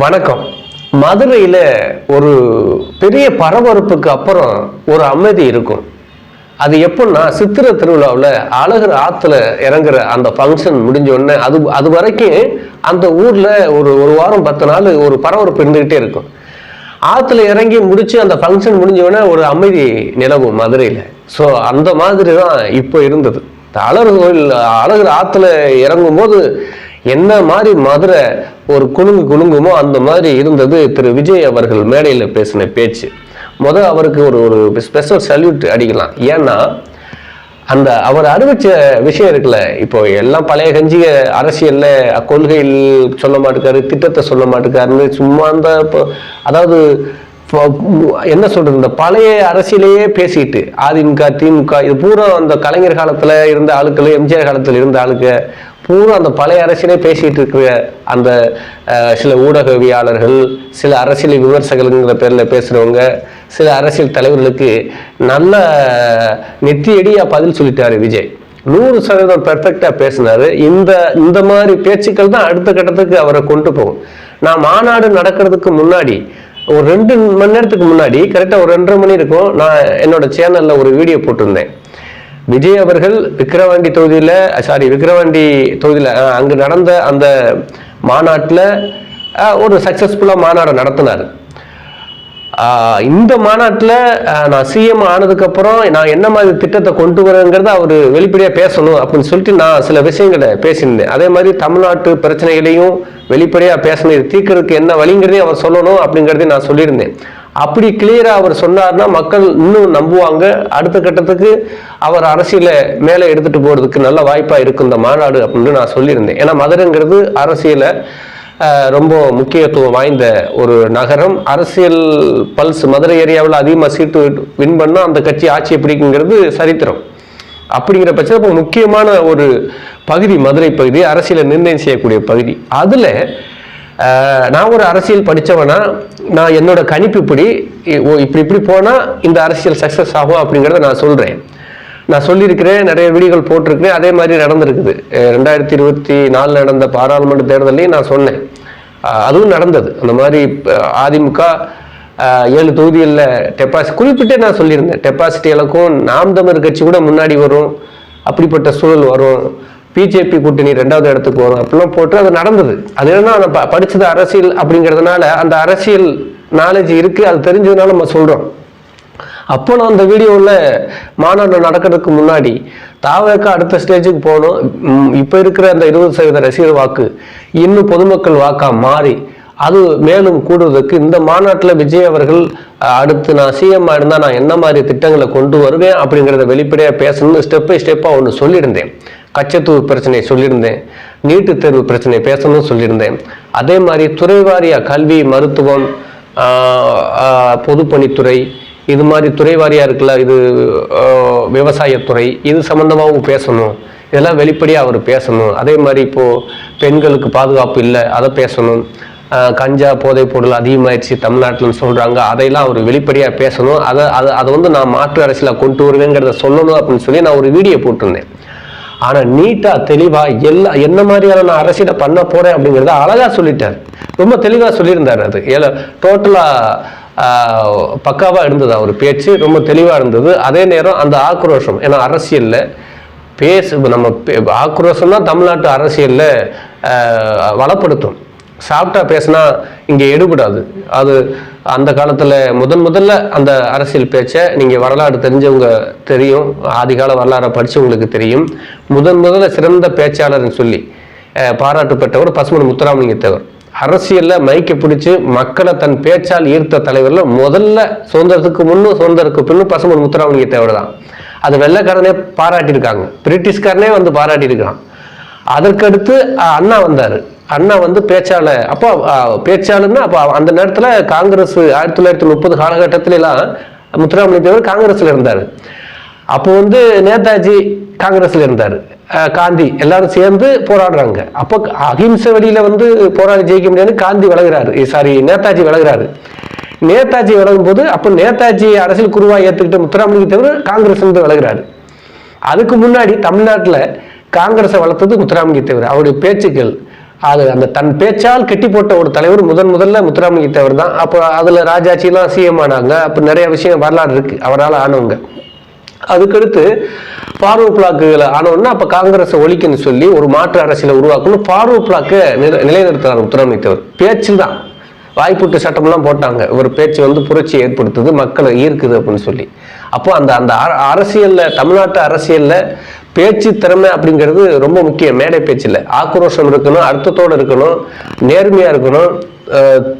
வணக்கம். மதுரையில் ஒரு பெரிய பரபரப்புக்கு அப்புறம் ஒரு அமைதி இருக்கும். அது எப்படின்னா சித்திரை திருவிழாவில் அழகர் ஆற்றுல இறங்குற அந்த ஃபங்க்ஷன் முடிஞ்ச உடனே அது அது வரைக்கும் அந்த ஊரில் ஒரு ஒரு வாரம் பத்து நாள் ஒரு பரபரப்பு இருந்துக்கிட்டே இருக்கும். ஆற்றுல இறங்கி முடிச்சு அந்த ஃபங்க்ஷன் முடிஞ்ச உடனே ஒரு அமைதி நிலவும் மதுரையில். ஸோ அந்த மாதிரி தான் இப்போ இருந்தது. அழகு அழகர் கோயில் அழகர் ஆற்றுல இறங்கும்போது என்ன மாதிரி மதுரை ஒரு குலுங்கு குலுங்குமோ அந்த மாதிரி இருந்தது திரு விஜய் அவர்கள் மேடையில் பேசின பேச்சு. முத அவருக்கு ஒரு ஒரு ஸ்பெஷல் சல்யூட் அடிக்கலாம். ஏன்னா அந்த அவர் அறிவிச்ச விஷயம் இருக்குல்ல இப்போ எல்லாம் பழைய கஞ்சிய அரசியல்ல கொள்கையில் சொல்ல மாட்டேக்காரு திட்டத்தை சொல்ல மாட்டேக்காருன்னு சும்மா அந்த இப்போ அதாவது இப்போ என்ன சொல்றது இந்த பழைய அரசியலையே பேசிட்டு அதிமுக திமுக இது பூரா அந்த கலைஞர் காலத்துல இருந்த ஆளுக்கள் எம்ஜிஆர் காலத்துல இருந்த ஆளுக்க பூரா அந்த பழைய அரசியலே பேசிட்டு இருக்கிற அந்த சில ஊடகவியாளர்கள் சில அரசியல் விமர்சகர்கள்ங்கிற பேரில் பேசுகிறவங்க சில அரசியல் தலைவர்களுக்கு நல்ல நெத்தியடியாக பதில் சொல்லிட்டாரு விஜய். நூறு சதவீதம் பெர்ஃபெக்டாக பேசினாரு. இந்த இந்த மாதிரி பேச்சுக்கள் தான் அடுத்த கட்டத்துக்கு அவரை கொண்டு போகும். நான் மாநாடு நடக்கிறதுக்கு முன்னாடி ஒரு ரெண்டு மணி நேரத்துக்கு முன்னாடி கரெக்டாக ஒரு ரெண்டரை மணி இருக்கும் நான் என்னோட சேனலில் ஒரு வீடியோ போட்டிருந்தேன். விஜய் அவர்கள் விக்கிரவாண்டி தொகுதியில் சாரி விக்கிரவாண்டி தொகுதியில் அங்கு நடந்த அந்த மாநாட்டில் ஒரு சக்ஸஸ்ஃபுல்லாக மாநாடு நடத்தினார். இந்த மாநாட்டில் நான் சிஎம் ஆனதுக்கப்புறம் நான் என்ன மாதிரி திட்டத்தை கொண்டு வரேங்கிறத அவர் வெளிப்படையாக பேசணும் அப்படின்னு சொல்லிட்டு நான் சில விஷயங்களை பேசியிருந்தேன். அதே மாதிரி தமிழ்நாட்டு பிரச்சனைகளையும் வெளிப்படையாக பேசணும். தீர்க்கறதுக்கு என்ன வழிங்கிறதையும் அவர் சொல்லணும் அப்படிங்கிறதையும் நான் சொல்லியிருந்தேன். அப்படி கிளியராக அவர் சொன்னார்னா மக்கள் இன்னும் நம்புவாங்க. அடுத்த கட்டத்துக்கு அவர் அரசியலை மேலே எடுத்துட்டு போகிறதுக்கு நல்ல வாய்ப்பாக இருக்கும் இந்த மாநாடு அப்படின்னு நான் சொல்லியிருந்தேன். ஏன்னா மதுரைங்கிறது அரசியலை ரொம்ப முக்கியத்துவம் வாய்ந்த ஒரு நகரம். அரசியல் பல்ஸ் மதுரை ஏரியாவில் அதிகமாக சீட்டு வின் பண்ணால் அந்த கட்சி ஆட்சியை பிடிக்குங்கிறது சரித்திரம். அப்படிங்கிற பட்சத்தில் இப்போ முக்கியமான ஒரு பகுதி மதுரை பகுதி அரசியலை நிர்ணயம் செய்யக்கூடிய பகுதி. அதில் நான் ஒரு அரசியல் படித்தவனா நான் என்னோட கணிப்பு இப்படி இ- ஓ இப்படி இப்படி போனால் இந்த அரசியல் சக்ஸஸ் ஆகும் அப்படிங்கிறத நான் சொல்கிறேன் நான் சொல்லியிருக்கிறேன் நிறைய வீடியோகள் போட்டிருக்கிறேன் அதே மாதிரி நடந்திருக்குது. ரெண்டாயிரத்தி இருபத்தி நாலில் நடந்த பாராளுமன்ற தேர்தலையும் நான் சொன்னேன். அதுவும் நடந்தது. அந்த மாதிரி அதிமுக ஏழு தொகுதிகளில் டெபாசிட் குறிப்பிட்டே நான் சொல்லியிருந்தேன். டெபாசிட் இலக்கும் நாம் தமிழ் கட்சி கூட முன்னாடி வரும். அப்படிப்பட்ட சூழல் வரும். பிஜேபி கூட்டணி ரெண்டாவது இடத்துக்கு வரும். அப்படிலாம் போட்டு அது நடந்தது. அது என்ன நான் ப- படிச்சது அரசியல் அப்படிங்கிறதுனால அந்த அரசியல் நாலேஜ் இருக்கு. அது தெரிஞ்சதுனால நம்ம சொல்றோம். அப்போ நான் அந்த வீடியோவில் மாநாடு நடக்கிறதுக்கு முன்னாடி தாவேக்கா அடுத்த ஸ்டேஜுக்கு போகணும். இப்போ இருக்கிற அந்த இருபது சதவீத ரசிகர் வாக்கு இன்னும் பொதுமக்கள் வாக்கா மாறி அது மேலும் கூடுவதற்கு இந்த மாநாட்டில் விஜய் அவர்கள் அடுத்து நான் சிஎம் இருந்தால் நான் என்ன மாதிரி திட்டங்களை கொண்டு வருவேன் அப்படிங்கிறத வெளிப்படையாக பேசணும்னு ஸ்டெப் பை ஸ்டெப்பாக ஒன்று சொல்லியிருந்தேன். கச்சத்தூர் பிரச்சனை சொல்லியிருந்தேன் நீட்டுத் தேர்வு பிரச்சனையை பேசணும்னு சொல்லியிருந்தேன். அதே மாதிரி துறைவாரியா கல்வி மருத்துவம் பொதுப்பணித்துறை இது மாதிரி துறைவாரியாக இருக்குல்ல இது விவசாயத்துறை இது சம்மந்தமாகவும் பேசணும். இதெல்லாம் வெளிப்படையாக அவர் பேசணும். அதே மாதிரி இப்போது பெண்களுக்கு பாதுகாப்பு இல்லை அதை பேசணும். கஞ்சா போதைப் பொருள் அதிகமாயிடுச்சு தமிழ்நாட்டில்னு சொல்கிறாங்க அதையெல்லாம் அவர் வெளிப்படையாக பேசணும். அதை அதை அதை வந்து நான் மாற்று அரசியலாக கொண்டு வருவேங்கிறத சொல்லணும் அப்படின்னு சொல்லி நான் ஒரு வீடியோ போட்டிருந்தேன். ஆனால் நீட்டாக தெளிவாக எல்லா என்ன மாதிரியான நான் அரசியலை பண்ண போறேன் அப்படிங்கிறத அழகாக சொல்லிட்டார். ரொம்ப தெளிவாக சொல்லியிருந்தார் அது. ஏல டோட்டலாக பக்காவாக இருந்தது அவர் பேச்சு ரொம்ப தெளிவாக இருந்தது. அதே நேரம் அந்த ஆக்ரோஷம் ஏன்னா அரசியலில் பேசு நம்ம பே- ஆக்ரோஷம் தான் தமிழ்நாட்டு அரசியலில் வளப்படுத்தும். சாப்பிட்டா பேசினா இங்கே எடுபடாது. அது அந்த காலத்தில் முதன் முதல்ல அந்த அரசியல் பேச்சை நீங்கள் வரலாறு தெரிஞ்சவங்க தெரியும். ஆதிகால வரலாறை படித்தவங்களுக்கு தெரியும். முதன் முதல்ல சிறந்த பேச்சாளர்னு சொல்லி பாராட்டு பெற்றவர் பசுமன் முத்துராமலிங்க தேவர். அரசியலில் மைக்கை பிடிச்சி மக்களை தன் பேச்சால் ஈர்த்த தலைவரில் முதல்ல சுதந்திரத்துக்கு முன்னும் சுதந்திரத்துக்கு பின்னும் பசுமன் முத்துராமலிங்க தேவர் தான். அது வெள்ளைக்காரனே பாராட்டியிருக்காங்க. பிரிட்டிஷ்காரனே வந்து பாராட்டியிருக்கான் அதற்கடுத்து அண்ணா வந்தார். அண்ணா வந்து பேச்சாளர் அப்போ பேச்சாளர்னா அப்போ அந்த நேரத்தில் காங்கிரஸ் ஆயிரத்தி தொள்ளாயிரத்தி முப்பது காலகட்டத்திலாம் முத்துராமலிங்க தேவர் காங்கிரஸில் இருந்தார். அப்போ வந்து நேதாஜி காங்கிரஸில் இருந்தார். காந்தி எல்லாரும் சேர்ந்து போராடுறாங்க. அப்போ அகிம்சை வழியில் வந்து போராடி ஜெயிக்க முடியாது காந்தி விலகிறாரு. சாரி நேதாஜி விலகிறாரு. நேதாஜி விலகும் போது அப்போ நேதாஜி அரசியல் குருவாக ஏற்றுக்கிட்ட முத்துராமலிங்க தேவர் காங்கிரஸ் இருந்து விலகுறாரு. அதுக்கு முன்னாடி தமிழ்நாட்டில் காங்கிரஸை வளர்த்தது முத்துராமலிங்க தேவர். அவருடைய பேச்சுக்கள் அது அந்த தன் பேச்சால் கெட்டி போட்ட ஒரு தலைவர் முதன் முதல்ல முத்துராமலிங்க தேவர் தான் அப்போ அதில் ராஜாச்சிலாம் சிஎம் ஆனாங்க. அப்போ நிறைய விஷயம் வரலாறு இருக்கு. அவரால் ஆனவங்க. அதுக்கடுத்து பார்வர்ட் பிளாக்குகளை ஆனோன்னா அப்போ காங்கிரஸை ஒழிக்கணும்னு சொல்லி ஒரு மாற்று அரசியலை உருவாக்கணும். பார்வர்ட் பிளாக்கை நிலை நிலைநிறுத்தினார் முத்துராமலிங்க தேவர் தான் வாய்ப்புட்டு சட்டமெல்லாம் போட்டாங்க. ஒரு பேச்சு வந்து புரட்சி ஏற்படுத்துது மக்களை ஈர்க்குது அப்படின்னு சொல்லி. அப்போ அந்த அந்த அரசியலில் தமிழ்நாட்டு அரசியலில் பேச்சு திறமை அப்படிங்கிறது ரொம்ப முக்கியம். மேடை பேச்சில் ஆக்ரோஷம் இருக்கணும் அர்த்தத்தோடு இருக்கணும் நேர்மையாக இருக்கணும்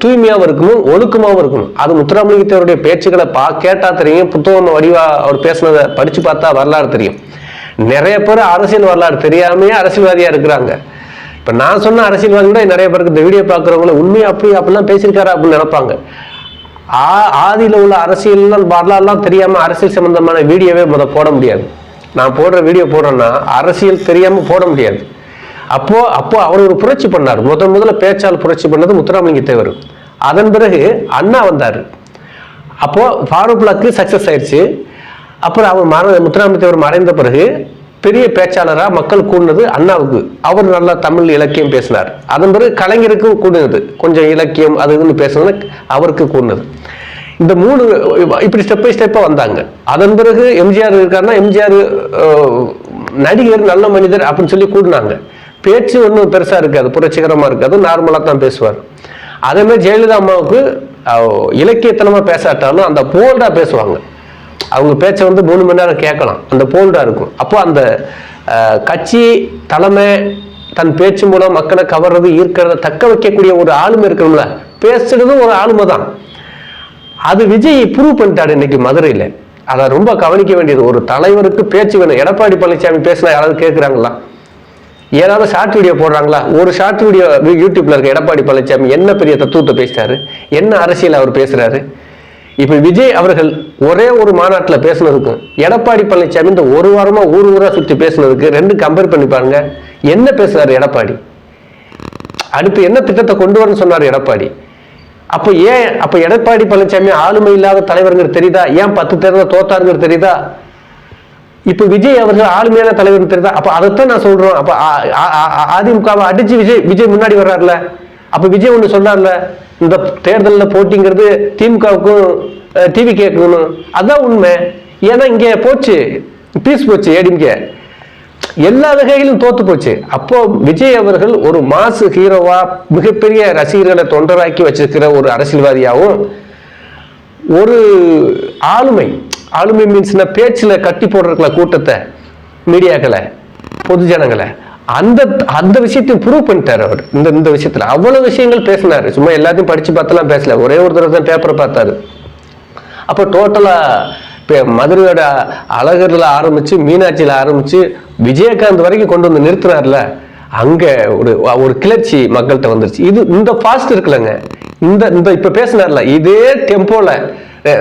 தூய்மையாகவும் இருக்கணும் ஒழுக்கமாகவும் இருக்கணும். அது முத்துராமலிங்கத்தேவருடைய பேச்சுக்களை பா கேட்டால் தெரியும். புத்தகம் வடிவாக அவர் பேசுனதை படித்து பார்த்தா வரலாறு தெரியும். நிறைய பேர் அரசியல் வரலாறு தெரியாமையே அரசியல்வாதியாக இருக்கிறாங்க. இப்போ நான் சொன்ன அரசியல்வாதி கூட நிறைய பேருக்கு இந்த வீடியோ பார்க்குறவங்கள உண்மையாக அப்படி அப்படிலாம் பேசியிருக்காரு அப்படின்னு நினைப்பாங்க. ஆ- ஆதியில் உள்ள அரசியல்லாம் வரலாறுலாம் தெரியாமல் அரசியல் சம்மந்தமான வீடியோவே முத போட முடியாது. நான் போடுற வீடியோ போடுறேன்னா அரசியல் தெரியாமல் போட முடியாது. அப்போ அப்போ அவர் ஒரு புரட்சி பண்ணார். முதன் முதல்ல பேச்சால் புரட்சி பண்ணது முத்துராமலிங்க தேவர். அதன் பிறகு அண்ணா வந்தார். அப்போ ஃபாரூக் பிளாக்கு சக்ஸஸ் ஆயிடுச்சு. அப்புறம் அவர் மற முத்துராமலிங்க தேவர் மறைந்த பிறகு பெரிய பேச்சாளராக மக்கள் கூடினது அண்ணாவுக்கு. அவர் நல்லா தமிழ் இலக்கியம் பேசினார். அதன் பிறகு கலைஞருக்கும் கூடினது. கொஞ்சம் இலக்கியம் அது இதுன்னு பேசுனது அவருக்கு கூடினது. இந்த மூணு இப்படி ஸ்டெப் பை ஸ்டெப்பாக வந்தாங்க. அதன் பிறகு எம்ஜிஆர் இருக்காருன்னா எம்ஜிஆர் நடிகர் நல்ல மனிதர் அப்படின்னு சொல்லி கூடினாங்க. பேச்சு ஒன்றும் பெருசாக இருக்காது. புரட்சிகரமாக இருக்காது. நார்மலாக தான் பேசுவார். அதே மாதிரி ஜெயலலிதா அம்மாவுக்கு இலக்கியத்தனமாக பேசாட்டாலும் அந்த போல்டாக பேசுவாங்க. அவங்க பேச்சை வந்து மூணு மணி நேரம் கேட்கலாம் அந்த போல்டாக இருக்கும் அப்போ அந்த கட்சி தலைமை தன் பேச்சு மூலம் மக்களை கவர்றது ஈர்க்கிறத தக்க வைக்கக்கூடிய ஒரு ஆளுமை இருக்கணும்ல பேசுறதும் ஒரு ஆளுமை தான் அது விஜய் ப்ரூவ் பண்ணிட்டாரு இன்னைக்கு மதுரையில் அதை ரொம்ப கவனிக்க வேண்டியது ஒரு தலைவருக்கு பேச்சு வேணும் எடப்பாடி பழனிசாமி பேசினா யாராவது கேட்குறாங்களா ஏதாவது ஷார்ட் வீடியோ போடுறாங்களா ஒரு ஷார்ட் வீடியோ யூடியூப்ல இருக்க எடப்பாடி பழனிசாமி என்ன பெரிய தத்துவத்தை பேசிட்டாரு என்ன அரசியல் அவர் பேசுறாரு இப்போ விஜய் அவர்கள் ஒரே ஒரு மாநாட்டில் பேசுனதுக்கும் எடப்பாடி பழனிசாமி இந்த ஒரு வாரமாக ஊர் ஊராக சுற்றி பேசுனதுக்கு ரெண்டு கம்பேர் பண்ணி பாருங்க என்ன பேசுகிறார் எடப்பாடி அடுத்து என்ன திட்டத்தை கொண்டு வரணும்னு சொன்னார் எடப்பாடி அப்போ ஏன் அப்போ எடப்பாடி பழனிசாமி ஆளுமை இல்லாத தலைவருங்கிறது தெரியுதா ஏன் பத்து தேர்தல் தோத்தாருங்கிறது தெரியுதா இப்போ விஜய் அவர்கள் ஆளுமையான தலைவர் தெரியுதா அப்போ அதைத்தான் நான் சொல்கிறோம் அப்போ அதிமுகவை அடிச்சு விஜய் விஜய் முன்னாடி வர்றாருல அப்போ விஜய் ஒன்று சொன்னார்ல இந்த தேர்தலில் போட்டிங்கிறது திமுகவுக்கும் டிவி கேட்கணும் அதான் உண்மை. ஏன்னா இங்கே போச்சு. பீஸ் போச்சு ஏடிஎம்கே. எல்லா வகையிலும் தோத்து போச்சு. அப்போ விஜய் அவர்கள் ஒரு மாசு ஹீரோவா மிகப்பெரிய ரசிகர்களை தொண்டராக்கி வச்சிருக்கிற ஒரு அரசியல்வாதியாகவும் ஒரு ஆளுமை. ஆளுமை மீன்ஸ்னா பேச்சில் கட்டி போடுறதுல கூட்டத்தை மீடியாக்களை பொதுஜனங்களை. அந்த அந்த விஷயத்தையும் ப்ரூவ் பண்ணிட்டார் அவர். இந்த இந்த விஷயத்துல. அவ்வளவு விஷயங்கள் பேசினார். சும்மா எல்லாத்தையும் படிச்சு பார்த்தெல்லாம் பேசல. ஒரே ஒரு தடவை தான் பேப்பரை பார்த்தாரு. அப்போ டோட்டலாக இப்போ மதுரையோட அழகரில் ஆரம்பிச்சு மீனாட்சியில் ஆரம்பிச்சு விஜயகாந்த் வரைக்கும் கொண்டு வந்து நிறுத்தினார்ல அங்கே ஒரு ஒரு கிளர்ச்சி மக்கள்கிட்ட வந்துருச்சு. இது இந்த ஃபாஸ்ட் இருக்குல்லங்க. இந்த இந்த இப்போ பேசினார்ல. இதே டெம்போல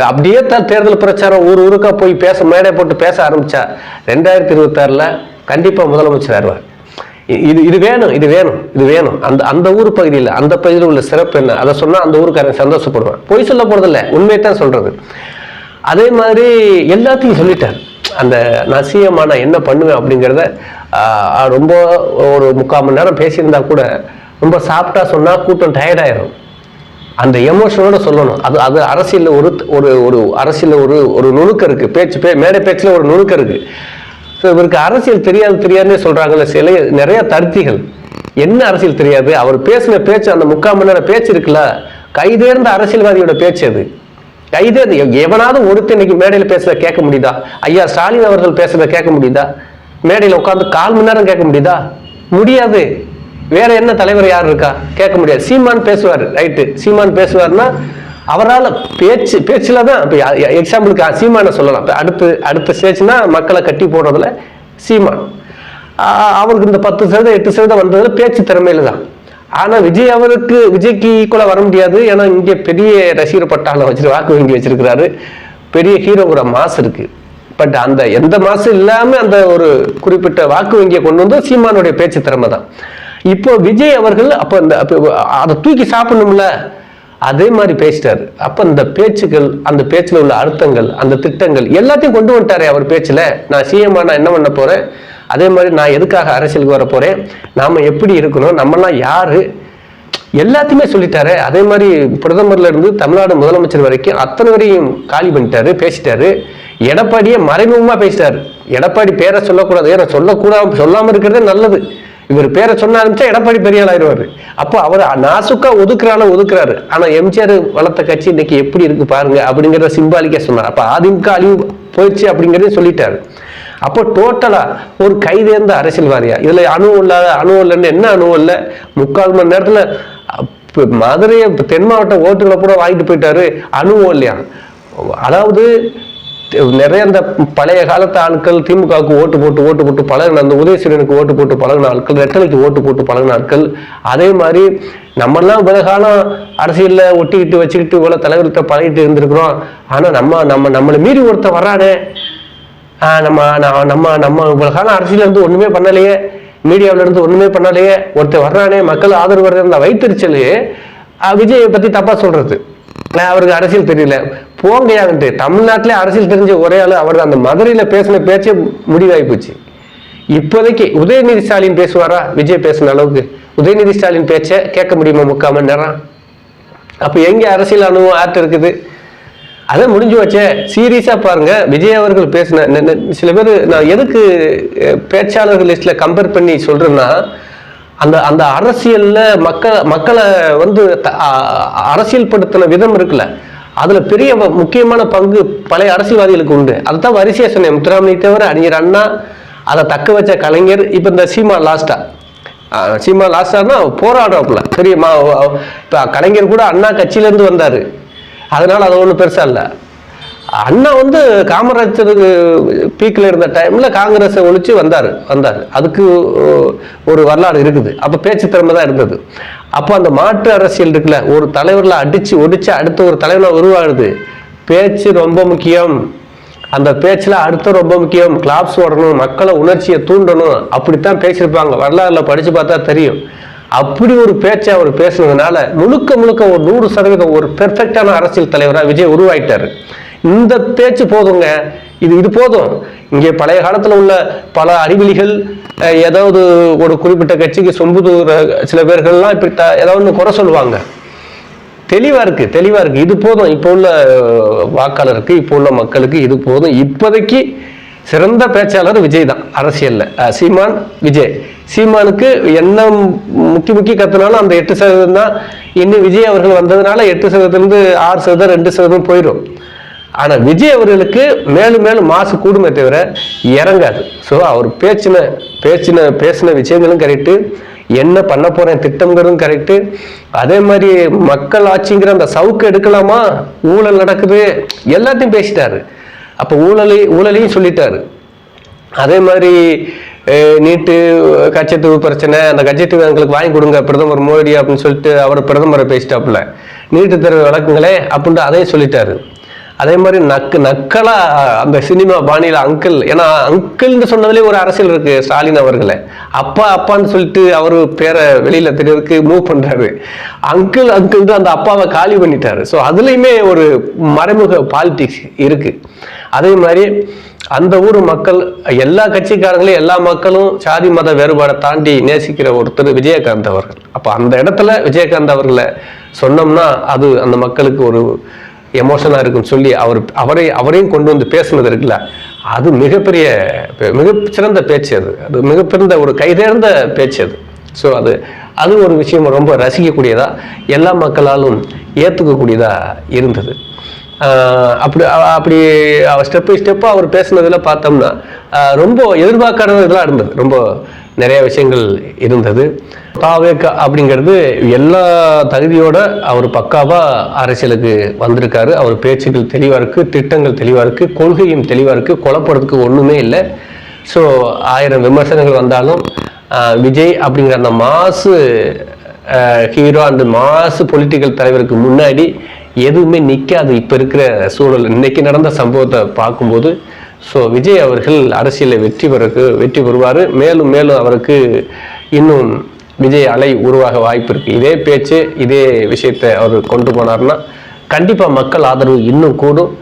அப்படியே தான் தேர்தல் பிரச்சாரம் ஊர் ஊருக்கா போய் பேச மேடை போட்டு பேச ஆரம்பிச்சா ரெண்டாயிரத்தி இருபத்தாறில் கண்டிப்பாக முதலமைச்சர் ஆயிடுவார் இது இது வேணும் இது வேணும் இது வேணும். அந்த அந்த ஊர் பகுதியில் அந்த பகுதியில் உள்ள சிறப்பு என்ன? அதை சொன்னால் அந்த ஊருக்காரன் சந்தோஷப்படுவான். பொய் சொல்ல போகிறதில்ல உண்மையை தான் சொல்கிறது அதே மாதிரி எல்லாத்தையும் சொல்லிட்டார். அந்த நான் சிஎம்மா நான் என்ன பண்ணுவேன் அப்படிங்கிறத ரொம்ப ஒரு முக்கால் மணி நேரம் பேசியிருந்தா கூட ரொம்ப சாப்பிட்டா சொன்னால் கூட்டம் டயர்டாயிரும் அந்த எமோஷனோட சொல்லணும். அது அது அரசியலில் ஒரு ஒரு ஒரு அரசியலில் ஒரு ஒரு நுணுக்கம் இருக்குது பேச்சு பே மேடை பேச்சில் ஒரு நுணுக்கம் இருக்குது ஸோ இவருக்கு அரசியல் தெரியாது தெரியாதுன்னே சொல்றாங்கல்ல சில நிறைய தருத்திகள் என்ன அரசியல் தெரியாது? அவர் பேசின பேச்சு அந்த முக்கால் மணி நேரம் பேச்சு இருக்குல்ல கைதேர்ந்த அரசியல்வாதியோட பேச்சு அது. கைதேர்ந்த எவனாவது ஒருத்தன் இன்னைக்கு மேடையில் பேசுறத கேட்க முடியுதா? ஐயா ஸ்டாலின் அவர்கள் பேசுறத கேட்க முடியுதா? மேடையில் உட்காந்து கால் மணி நேரம் கேட்க முடியுதா? முடியாது. வேற என்ன தலைவர் யார் இருக்கா? கேட்க முடியாது. சீமான் பேசுவார் ரைட்டு. சீமான் பேசுவார்னா அவரால் பேச்சு பேச்சில் தான் இப்போ எக்ஸாம்பிளுக்கு சீமானை சொல்லலாம். இப்போ அடுத்து அடுத்த ஸ்டேஜ்னா மக்களை கட்டி போடுறதுல சீமான். அவருக்கு இந்த பத்து சதவீதம் எட்டு சதவீதம் வந்ததுல பேச்சு திறமையில தான். ஆனால் விஜய் அவருக்கு விஜய்க்கு ஈக்குவலாக வர முடியாது. ஏன்னா இங்கே பெரிய ரசிகர் பட்டாளம் வச்சு வாக்கு வங்கி வச்சிருக்கிறாரு. பெரிய ஹீரோங்கிற மாசு இருக்கு. பட் அந்த எந்த மாசம் இல்லாமல் அந்த ஒரு குறிப்பிட்ட வாக்கு வங்கியை கொண்டு வந்து சீமானுடைய பேச்சு திறமை தான். இப்போ விஜய் அவர்கள் அப்போ இந்த அப்போ அதை தூக்கி சாப்பிடணும்ல? அதே மாதிரி பேசிட்டாரு. அப்ப இந்த பேச்சுகள் அந்த பேச்சுல உள்ள அர்த்தங்கள் அந்த திட்டங்கள் எல்லாத்தையும் கொண்டு வந்துட்டாரே அவர் பேச்சுல. நான் சிஎம் நான் என்ன பண்ண போறேன்? அதே மாதிரி நான் எதுக்காக அரசியலுக்கு வர போறேன்? நாம எப்படி இருக்கணும்? நம்மலாம் யாரு? எல்லாத்தையுமே சொல்லிட்டாரு. அதே மாதிரி பிரதமர்ல இருந்து தமிழ்நாடு முதலமைச்சர் வரைக்கும் அத்தனை வரையும் காலி பண்ணிட்டாரு பேசிட்டாரு. எடப்பாடியே மறைமுகமா பேசிட்டாரு. எடப்பாடி பேரை சொல்லக்கூடாது. ஏன்னா சொல்லக்கூடாது சொல்லாம இருக்கிறதே நல்லது. இவர் பேரை சொன்ன ஆரம்பிச்சா எடப்பாடி பெரிய ஆள் ஆயிடுவாரு அப்போ அவர் நாசுக்கா ஒதுக்குறான ஒதுக்குறாரு. ஆனா எம்ஜிஆர் வளர்த்த கட்சி இன்னைக்கு எப்படி இருக்கு பாருங்க அப்படிங்கிறத சிம்பாலிக்கா சொன்னார். அப்ப அதிமுக அழிவு போயிடுச்சு அப்படிங்கிறதையும் சொல்லிட்டாரு. அப்போ டோட்டலா ஒரு கைதேர்ந்த அரசியல்வாதியா? இதுல அணு இல்லாத அணு இல்லைன்னு என்ன அணு இல்லை? முக்கால் மணி நேரத்துல மதுரையை தென் மாவட்ட ஓட்டுகளை கூட வாங்கிட்டு போயிட்டாரு. அணுவும் இல்லையா? அதாவது நிறைய அந்த பழைய காலத்து ஆட்கள் திமுகவுக்கு ஓட்டு போட்டு ஓட்டு போட்டு பழகின அந்த உதயசூரியனுக்கு ஓட்டு போட்டு பழகின ஆட்கள் ரெட்டலைக்கு ஓட்டு போட்டு பழகின ஆட்கள் அதே மாதிரி நம்மெல்லாம் இவ்வளவு காலம் அரசியலில் ஒட்டிக்கிட்டு வச்சுக்கிட்டு இவ்வளோ தலைவர்கிட்ட பழகிட்டு இருந்திருக்கிறோம். ஆனால் நம்ம நம்ம நம்மளை மீறி ஒருத்தன் வர்றானே. நம்ம நம்ம நம்ம இவ்வளோ காலம் அரசியலேருந்து ஒன்றுமே பண்ணலையே. மீடியாவிலேருந்து இருந்து பண்ணலையே. ஒருத்தர் வர்றானே மக்கள் ஆதரவு வர்றது அந்த வைத்தறிச்சலு விஜயை பற்றி தப்பாக சொல்கிறது நான் அவருக்கு அரசியல் தெரியல. போங்கயான்ட்டு தமிழ்நாட்டிலே அரசியல் தெரிஞ்ச ஒரே ஆள் அவர் அந்த மதுரையில் பேசின பேச்சே முடிவாகி போச்சு இப்போதைக்கு உதயநிதி ஸ்டாலின் பேசுவாரா? விஜய் பேசுன அளவுக்கு. உதயநிதி ஸ்டாலின் பேச்சை கேட்க முடியுமா முக்கால் மணி நேரம்? அப்போ எங்கே அரசியல் அனுபவம் ஆர்ட் இருக்குது? அதை முடிஞ்சு வச்சே சீரியஸாக பாருங்க விஜய் அவர்கள் பேசின சில பேர் நான் எதுக்கு பேச்சாளர்கள் லிஸ்ட்டில் கம்பேர் பண்ணி சொல்கிறேன்னா அந்த அந்த அரசியல்ல மக்கள் மக்களை வந்து த- அரசியல் படுத்தின விதம் இருக்குல்ல. அதுல பெரிய வ- முக்கியமான பங்கு பழைய அரசியல்வாதிகளுக்கு உண்டு. அதுதான் வரிசையா சொன்னேன். முத்துராமலிங்க தவிர அறிஞர் அண்ணா அதை தக்க வச்ச கலைஞர் இப்ப இந்த சீமா லாஸ்டா. சீமா லாஸ்டானா போராடுறாப்புல. பெரிய மா இப்போ கலைஞர் கூட அண்ணா கட்சியில இருந்து வந்தாரு. அதனால அது ஒன்றும் பெருசா இல்லை. அண்ணா வந்து காமராஜருக்கு பீக்கில் இருந்த டைமில் காங்கிரஸை ஒழிச்சு வந்தார் வந்தார். அதுக்கு ஒரு வரலாறு இருக்குது. அப்போ பேச்சு திறமை தான் இருந்தது. அப்போ அந்த மாற்று அரசியல் இருக்குல்ல ஒரு தலைவரில் அடித்து ஒடிச்சு அடுத்த ஒரு தலைவரில் உருவாகுது பேச்சு ரொம்ப முக்கியம். அந்த பேச்சில் அடுத்த ரொம்ப முக்கியம். கிளாப்ஸ் ஓடணும் மக்களை உணர்ச்சியை தூண்டணும். அப்படித்தான் பேசியிருப்பாங்க. வரலாறுல படித்து பார்த்தா தெரியும். அப்படி ஒரு பேச்சை அவர் பேசுனதுனால முழுக்க முழுக்க ஒரு நூறு சதவீதம் ஒரு பெர்ஃபெக்டான அரசியல் தலைவராக விஜய் உருவாயிட்டார். இந்த பேச்சு போதுங்க. இது இது போதும். இங்கே பழைய காலத்தில் உள்ள பல அறிவிலிகள் ஏதாவது ஒரு குறிப்பிட்ட கட்சிக்கு சொம்பு தூர சில பேர்கள்லாம் இப்படி த- ஏதாவது ஒன்று குறை சொல்லுவாங்க. தெளிவா இருக்கு தெளிவா இருக்கு. இது போதும். இப்போ உள்ள வாக்காளருக்கு இப்போ உள்ள மக்களுக்கு இது போதும். இப்போதைக்கு சிறந்த பேச்சாளர் விஜய் தான் அரசியல்ல. சீமான் விஜய். சீமானுக்கு என்ன முக்கி முக்கி கத்துனாலும் அந்த எட்டு சதவீதம் தான். இன்னும் விஜய் அவர்கள் வந்ததுனால எட்டு சதவீதத்துலேருந்து ஆறு சதவீதம் ரெண்டு சதவீதம் போயிடும். ஆனால் விஜய் அவர்களுக்கு மேலும் மேலும் மாசு கூடுமே தவிர இறங்காது. ஸோ அவர் பேச்சின பேச்சின பேசின விஷயங்களும் கரெக்டு என்ன பண்ண போகிறேன் திட்டம்ங்கிறதும் கரெக்டு அதே மாதிரி மக்கள் ஆட்சிங்கிற அந்த சவுக்கு எடுக்கலாமா? ஊழல் நடக்குது. எல்லாத்தையும் பேசிட்டாரு. அப்போ ஊழலை ஊழலையும் சொல்லிட்டாரு. அதே மாதிரி நீட்டு கச்சத்தீவு பிரச்சனை அந்த கச்சத்தீவு எங்களுக்கு வாங்கி கொடுங்க பிரதமர் மோடி அப்படின்னு சொல்லிட்டு அவர் பிரதமரை பேசிட்டாப்புல. நீட்டு தேர்வு வழக்குங்களே அப்படின்ட்டு அதையும் சொல்லிட்டாரு. அதே மாதிரி நக்கு நக்கலா அந்த சினிமா பாணியில் அங்கிள் ஏன்னா அங்கிள்னு சொன்னதுலேயே ஒரு அரசியல் இருக்கு ஸ்டாலின் அவர்களை. அப்பா அப்பான்னு சொல்லிட்டு அவர் பேரை வெளியில தெரியறதுக்கு மூவ் பண்றாரு. அங்கிள் அங்கிள் அந்த அப்பாவை காலி பண்ணிட்டாரு. ஸோ அதுலயுமே ஒரு மறைமுக பாலிடிக்ஸ் இருக்கு. அதே மாதிரி அந்த ஊர் மக்கள் எல்லா கட்சிக்காரங்களையும் எல்லா மக்களும் சாதி மத வேறுபாடை தாண்டி நேசிக்கிற ஒருத்தர் விஜயகாந்த் அவர்கள். அப்போ அந்த இடத்துல விஜயகாந்த் அவர்களை சொன்னோம்னா அது அந்த மக்களுக்கு ஒரு எமோஷனாக இருக்குன்னு சொல்லி அவர் அவரை அவரையும் கொண்டு வந்து பேசுனது இருக்குல்ல அது மிகப்பெரிய மிக சிறந்த பேச்சு அது. அது மிகப்பெருந்த ஒரு கைதேர்ந்த பேச்சு அது. ஸோ அது அது ஒரு விஷயம் ரொம்ப ரசிக்கக்கூடியதாக எல்லா மக்களாலும் ஏற்றுக்கக்கூடியதாக இருந்தது. அப்படி அப்படி ஸ்டெப் பை ஸ்டெப்பாக அவர் பேசுனதில் பார்த்தோம்னா ரொம்ப எதிர்பார்க்காத இதெல்லாம் இருந்தது. ரொம்ப நிறைய விஷயங்கள் இருந்தது. தாவேக்கா அப்படிங்கிறது எல்லா தகுதியோட அவர் பக்காவா அரசியலுக்கு வந்திருக்காரு. அவர் பேச்சுகள் தெளிவா இருக்கு திட்டங்கள் தெளிவா இருக்கு கொள்கையும் தெளிவா இருக்கு. குழப்பறதுக்கு ஒண்ணுமே இல்லை. ஸோ ஆயிரம் விமர்சனங்கள் வந்தாலும் விஜய் அப்படிங்கிற அந்த மாசு ஹீரோ அந்த மாசு பொலிட்டிக்கல் தலைவருக்கு முன்னாடி எதுவுமே நிற்காது இப்போ இருக்கிற சூழல் இன்னைக்கு நடந்த சம்பவத்தை பார்க்கும்போது ஸோ விஜய் அவர்கள் அரசியலில் வெற்றி பெறக்கு வெற்றி பெறுவார். மேலும் மேலும் அவருக்கு இன்னும் விஜய் அலை உருவாக வாய்ப்பு இருக்கு. இதே பேச்சு இதே விஷயத்தை அவர் கொண்டு போனார்னா கண்டிப்பாக மக்கள் ஆதரவு இன்னும் கூடும்.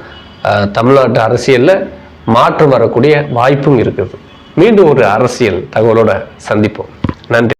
தமிழ்நாட்டு அரசியலில் மாற்றம் வரக்கூடிய வாய்ப்பும் இருக்குது. மீண்டும் ஒரு அரசியல் தகவலோட சந்திப்போம். நன்றி.